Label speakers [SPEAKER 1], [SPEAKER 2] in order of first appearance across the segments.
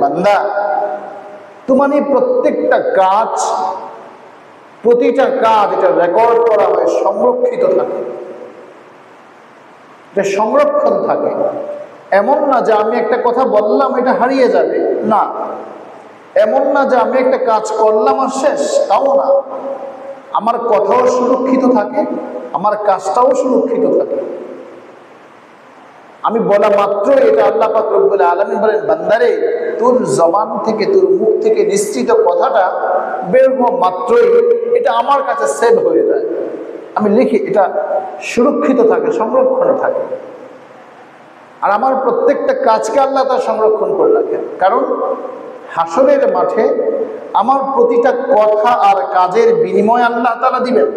[SPEAKER 1] বান্দা, তোমার এই প্রত্যেকটা কাজ, প্রতিটা কাজ, এটা রেকর্ড করা হয়, সংরক্ষিত থাকে। এটা সংরক্ষণ থাকে। এমন না যে আমি একটা কথা বললাম, এটা হারিয়ে যাবে। না। এমন না যে আমি একটা কাজ করলাম আর শেষ, তাও না। আমার কথাও সুরক্ষিত থাকে, আমার কাজটাও সুরক্ষিত থাকে। আমি বলা মাত্র এটা আল্লাহ পাক রব্বুল আলামিন বলেন, বান্দারে, তোর জবান থেকে, তোর মুখ থেকে নিশ্চিত কথাটা বের মাত্রই এটা আমার কাছে সেভ হয়ে যায়। আমি লিখি, এটা সুরক্ষিত থাকে, সংরক্ষণে থাকে। আর আমার প্রত্যেকটা কাজকে আল্লাহ তার সংরক্ষণ করে রাখেন। কারণ হাসনের মাঠে আমার প্রতিটা কথা আর কাজের বিনিময় আল্লাহ তারা দিবেন।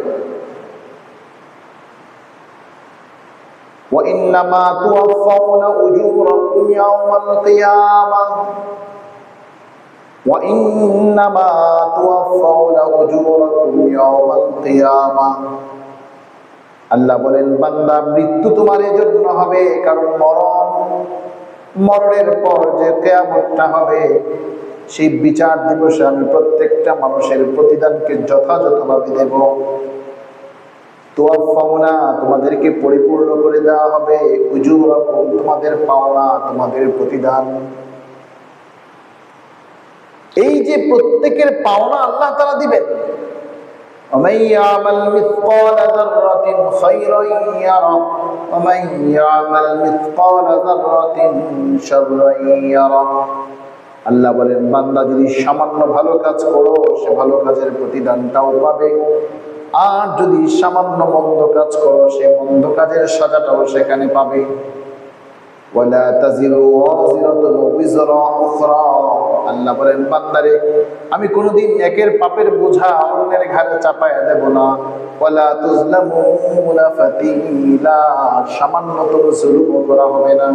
[SPEAKER 1] وإنما توفون أجوركم يوم القيامة وإنما توفون أجوركم يوم القيامة আল্লাহ বলেন বান্দা মৃত্যু তোমার জন্য হবে কারণ মরণ মরণের পর যে কেয়ামতটা হবে সেই বিচার দিবসে আমি প্রত্যেকটা মানুষের প্রতিদানকে যথাযথভাবে দেব তোয়াফাওনা তোমাদেরকে পরিপূর্ণ করে দেওয়া হবে উজুরকুম তোমাদের পাওনা তোমাদের প্রতিদান এই যে প্রত্যেকের পাওনা আল্লাহ তারা দিবেন ومن يعمل مثقال ذرة خيرا يره ومن يعمل مثقال ذرة شرا يره আল্লাহ বলেন বান্দা যদি সামান্য ভালো কাজ করো সে ভালো কাজের প্রতিদানটাও পাবে আর যদি সামান্য মন্দ কাজ করো সে মন্দ কাজের সাজাটাও সেখানে পাবে। আমি কোনোদিন একের পাপের বোঝা অন্যের ঘাড়ে চাপায়া দেব না। সামান্যতম জুলুম করা হবে না।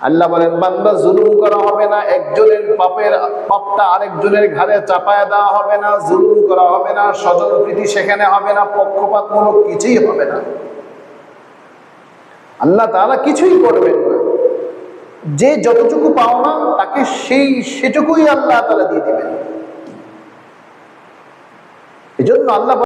[SPEAKER 1] আল্লাহ বলেন, বান্দা জুলুম করা হবে না, একজনের পাপের পাপটা আরেকজনের ঘাড়ে চাপায়া দেওয়া হবে না, জুলুম করা হবে না স্বজন প্রীতি সেখানে হবে না, পক্ষপাতমূলক কিছুই হবে না। আল্লাহ তাআলা কিছুই করবেন না। যে যতটুকু পাওনা তাকে সেই সেটুকুই আল্লাহ তাআলা দিয়ে দিবেন। এজন্য আল্লাহ